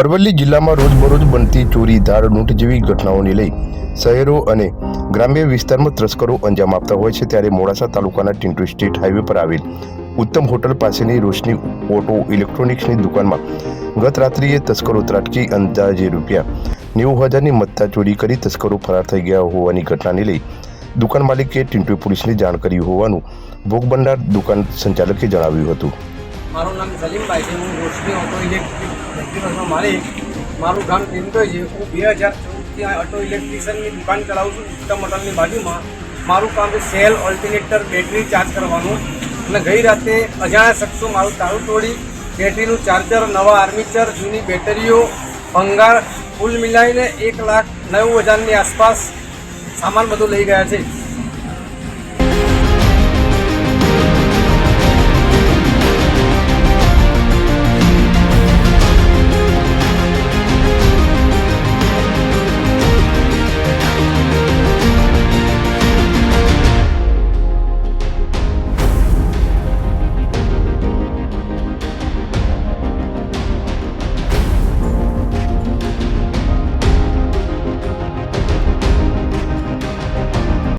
અરવલ્લી જિલ્લામાં રોજબરોજ બનતી ચોરી, ધાર, લૂંટ જેવી ઘટનાઓને લઈ શહેરો અને ગ્રામ્ય વિસ્તારમાં તસ્કરો અંજામ આપતા હોય છે ત્યારે મોડાસા તાલુકાના ટિન્ટુ સ્ટેટ હાઈવે પર આવેલ ઉત્તમ હોટલ પાસેની રોશની ઓટો ઇલેક્ટ્રોનિક્સની દુકાનમાં ગત રાત્રિએ તસ્કરો ત્રાટકી, અંદાજે રૂપિયા નેવું હજારની મત્તા ચોરી કરી તસ્કરો ફરાર થઈ ગયા હોવાની ઘટનાને લઈ દુકાન માલિકે ટિન્ટુ પોલીસને જાણ કરી હોવાનું ભોગ દુકાન સંચાલકે જણાવ્યું હતું. મારું નામ સલીમભાઈ છે, હું રોશની ઓટો ઇલેક્ટ્રિક ઇલેક્ટ્રિકલનો માલિક. મારું ગામ ટિન્ટોય છે. હું બે હજાર ચૌદથી ઓટો ઇલેક્ટ્રિશિયનની દુકાન ચલાવું છું ઉત્તમ હોટલની બાજુમાં. મારું કામ છે સેલ ઓલ્ટરનેટર બેટરી ચાર્જ કરવાનું. અને ગઈ રાતે અજાણ્યા શખ્સો મારું તાળું તોડી બેટરીનું ચાર્જર નવા આર્મીચર જૂની બેટરીઓ ભંગાર, કુલ મિલાઈને એક લાખ નવ હજારની આસપાસ સામાન બધું લઈ ગયા છે.